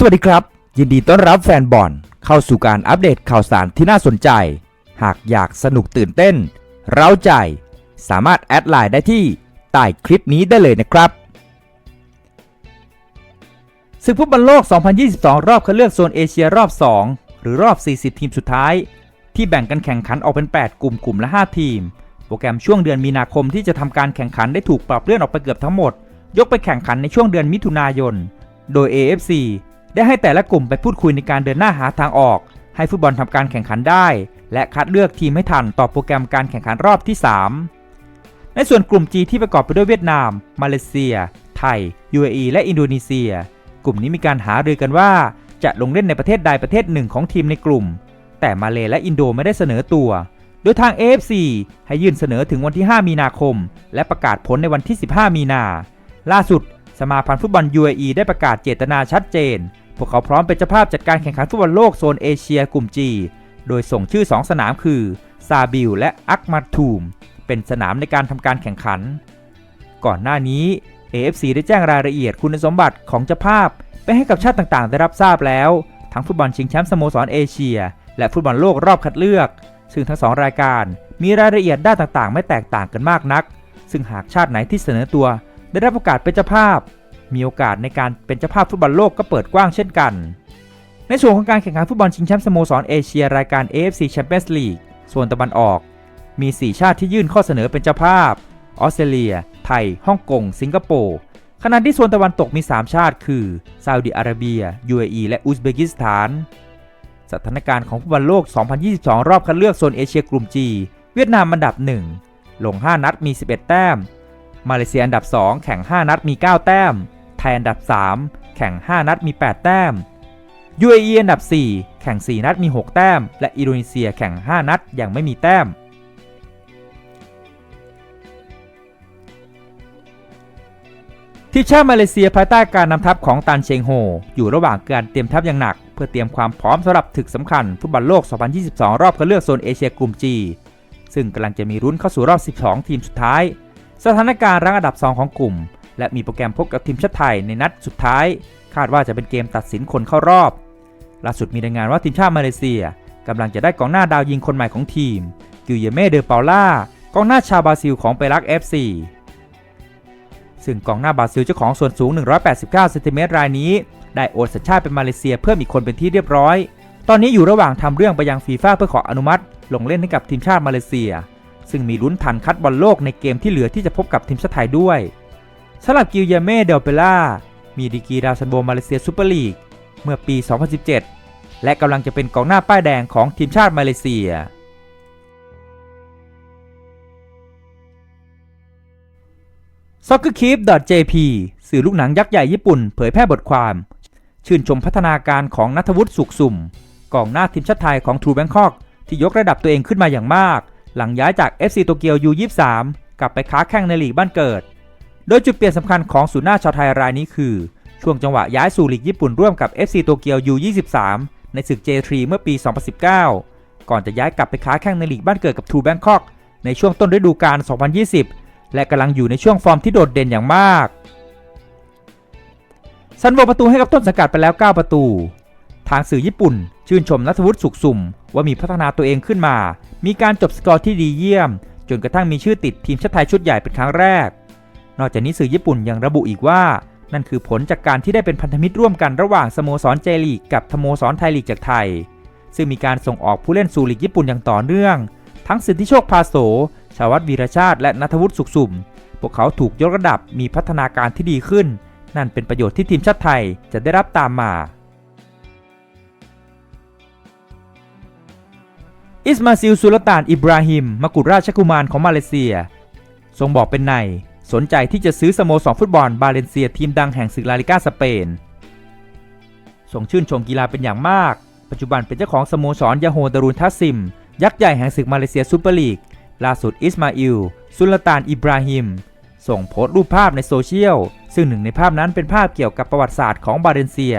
สวัสดีครับ ยินดีต้อนรับแฟนบอลเข้าสู่การอัปเดตข่าวสารที่น่าสนใจ หากอยากสนุกตื่นเต้น เร้าใจ สามารถแอดไลน์ได้ที่ใต้คลิปนี้ได้เลยนะครับศึกฟุตบอลโลก 2022 รอบคัดเลือกโซนเอเชียรอบ 2 หรือรอบ 40 ทีมสุดท้าย ที่แบ่งกันแข่งขันออกเป็น 8 กลุ่มกลุ่มละ 5 ทีม โปรแกรมช่วงเดือนมีนาคมที่จะทำการแข่งขันได้ถูกปรับเลื่อนออกไปเกือบทั้งหมด ยกไปแข่งขันในช่วงเดือนมิถุนายน โดย AFC ได้ให้แต่ละกลุ่มไปพูดคุยในการเดินหน้าหาทางออก ให้ฟุตบอลทำการแข่งขันได้ และคัดเลือกทีมให้ทันต่อโปรแกรมการแข่งขันรอบที่ 3 ในส่วนกลุ่ม G ที่ประกอบไปด้วยเวียดนาม มาเลเซีย ไทย UAE และอินโดนีเซีย กลุ่มนี้มีการหารือกันว่า จะลงเล่นในประเทศใดประเทศหนึ่งของทีมในกลุ่ม แต่มาเลและอินโดไม่ได้เสนอตัว โดยทาง AFC ให้ยื่นเสนอถึงวันที่ 5 มีนาคม และประกาศผลในวันที่ 15 มีนา ล่าสุดสมาพันธ์ฟุตบอล UAE ได้ประกาศเจตนาชัดเจน พวกเขาพร้อมเป็นเจ้าภาพจัดการแข่งขันฟุตบอลโลกโซนเอเชียกลุ่ม G โดยส่งชื่อ 2 สนามคือซาบิลและอักมาทูม เป็นสนามในการทำการแข่งขัน ก่อนหน้านี้ AFC ได้แจ้งรายละเอียดคุณสมบัติของเจ้าภาพ ไปให้กับชาติต่างๆ ได้รับทราบแล้ว ทั้งฟุตบอลชิงแชมป์สโมสรเอเชีย และฟุตบอลโลกรอบคัดเลือก ซึ่งทั้งสองรายการมีรายละเอียดด้านต่างๆ ไม่แตกต่างกันมากนัก ซึ่งหากชาติไหนที่เสนอตัว ได้รับโอกาสเป็นเจ้าภาพ มีโอกาสในการเป็นเจ้าภาพฟุตบอลโลกก็เปิดกว้างเช่นกัน ในส่วนของการแข่งขันฟุตบอลชิงแชมป์สโมสรเอเชียรายการ AFC Champions League ส่วนตะวันออก มี 4 ชาติที่ยื่นข้อเสนอเป็นเจ้าภาพ ออสเตรเลีย ไทย ฮ่องกง สิงคโปร์ ขณะที่ส่วนตะวันตกมี 3 ชาติ คือ ซาอุดิอาระเบีย UAE และอุซเบกิสถาน สถานการณ์ของฟุตบอลโลก 2022 รอบคัดเลือกโซนเอเชียกลุ่ม G เวียดนามอันดับ 1 ลง 5 นัดมี 11 แต้ม มาเลเซียอันดับ 2 แข่ง 5 นัดมี 9 แต้ม ไทยอันดับ 3 แข่ง 5 นัดมี 8 แต้ม UAE อันดับ 4 แข่ง 4 นัดมี 6 แต้ม และอินโดนีเซียแข่ง 5 นัดยังไม่มีแต้ม ทีมชาติมาเลเซียภายใต้การนำทัพของตันเชงโฮ อยู่ระหว่างการเตรียมทัพอย่างหนัก เพื่อเตรียมความพร้อมสำหรับศึกสำคัญฟุตบอลโลก 2022 รอบคัดเลือกโซนเอเชียกลุ่ม G ซึ่งกำลังจะมีรุ้นเข้าสู่รอบ 12 ทีมสุดท้าย สถานการณ์รั้งอันดับ 2 ของกลุ่ม และมีโปรแกรมพบกับทีมชาติไทยในนัดสุดท้าย คาดว่าจะเป็นเกมตัดสินคนเข้ารอบ ล่าสุดมีรายงานว่าทีมชาติมาเลเซียกำลังจะได้กองหน้าดาวยิงคนใหม่ของทีม กิลเยเม่เดอเปาล่ากองหน้าชาวบราซิลของเปรัก FC ซึ่งกองหน้าบราซิลเจ้าของส่วนสูง 189เซนติเมตรรายนี้ ได้โอนสัญชาติเป็นมาเลเซียเพิ่มอีกคนเป็นที่เรียบร้อย ตอนนี้อยู่ระหว่างทำเรื่องไปยังฟีฟ่าเพื่อขออนุมัติ ลงเล่นให้กับทีมชาติมาเลเซีย ซึ่งมีลุ้นทันคัดบอลโลกในเกมที่เหลือที่จะพบกับทีมชาติไทยด้วย สำหรับกิลเยเม่เดลเปล่ามีดีกรีดาวซันโบมาเลเซียซูเปอร์ลีกเมื่อปี 2017 และกำลังจะเป็นกองหน้าป้ายแดงของทีมชาติมาเลเซีย soccerkeep.jp สื่อลูกหนังยักษ์ใหญ่ญี่ปุ่นเผยแพร่บทความ ชื่นชมพัฒนาการของนัทวุฒิสุขสุ่มกองหน้าทีมชาติไทยของทรูแบงคอกที่ยกระดับตัวเองขึ้นมาอย่างมาก หลังย้ายจาก FC โตเกียว U23 กลับไปค้าแข่งในลีกบ้านเกิด โดยจุดเปลี่ยนสำคัญของศูนย์หน้าชาวไทยรายนี้คือ ช่วงจังหวะย้ายสู่ลีกญี่ปุ่นร่วมกับ FC โตเกียว U23 ในศึก J3 เมื่อปี 2019 ก่อนจะย้ายกลับไปค้าแข่งในลีกบ้านเกิดกับทูแบงคอกในช่วงต้นฤดูกาล 2020 และกำลังอยู่ในช่วงฟอร์มที่โดดเด่นอย่างมากซันโวประตูให้กับต้นสังกัดไปแล้ว 9 ประตู ทางสื่อญี่ปุ่น ชื่นชมนัทวุฒิสุขสุ่ม ว่ามีพัฒนาตัวเองขึ้นมา มีการจบสกอร์ที่ดีเยี่ยม จนกระทั่งมีชื่อติดทีมชาติไทยชุดใหญ่เป็นครั้งแรก นอกจากนี้สื่อญี่ปุ่นยังระบุอีกว่า นั่นคือผลจากการที่ได้เป็นพันธมิตรร่วมกันระหว่างสโมสรเจลีกกับสโมสรไทยลีกจากไทย ซึ่งมีการส่งออกผู้เล่นสู่ลีกญี่ปุ่นอย่างต่อเนื่อง ทั้งสิทธิโชคพาโสชาวัตวีรชาติ และนัทวุฒิสุขสุ่ม พวกเขาถูกยกระดับมีพัฒนาการที่ดีขึ้น นั่นเป็นประโยชน์ที่ทีมชาติไทยจะได้รับตามมาอิสมาซิลสุลต่านอิบราฮิมมกุฎราชกุมารของมาเลเซีย ทรงบอกเป็นใน สนใจที่จะซื้อสโมสรฟุตบอลบาเลนเซียทีมดังแห่งศึกลาลิกาสเปนทรงชื่นชมกีฬาเป็นอย่างมาก ปัจจุบันเป็นเจ้าของสโมสรยาโฮดารุนทัสซิม ยักษ์ใหญ่แห่งศึกมาเลเซียซูเปอร์ลีก ล่าสุดอิสมาอิลสุลต่านอิบราฮิม ส่งโพสต์รูปภาพในโซเชียล ซึ่งหนึ่งในภาพนั้นเป็นภาพเกี่ยวกับประวัติศาสตร์ของบาเลนเซีย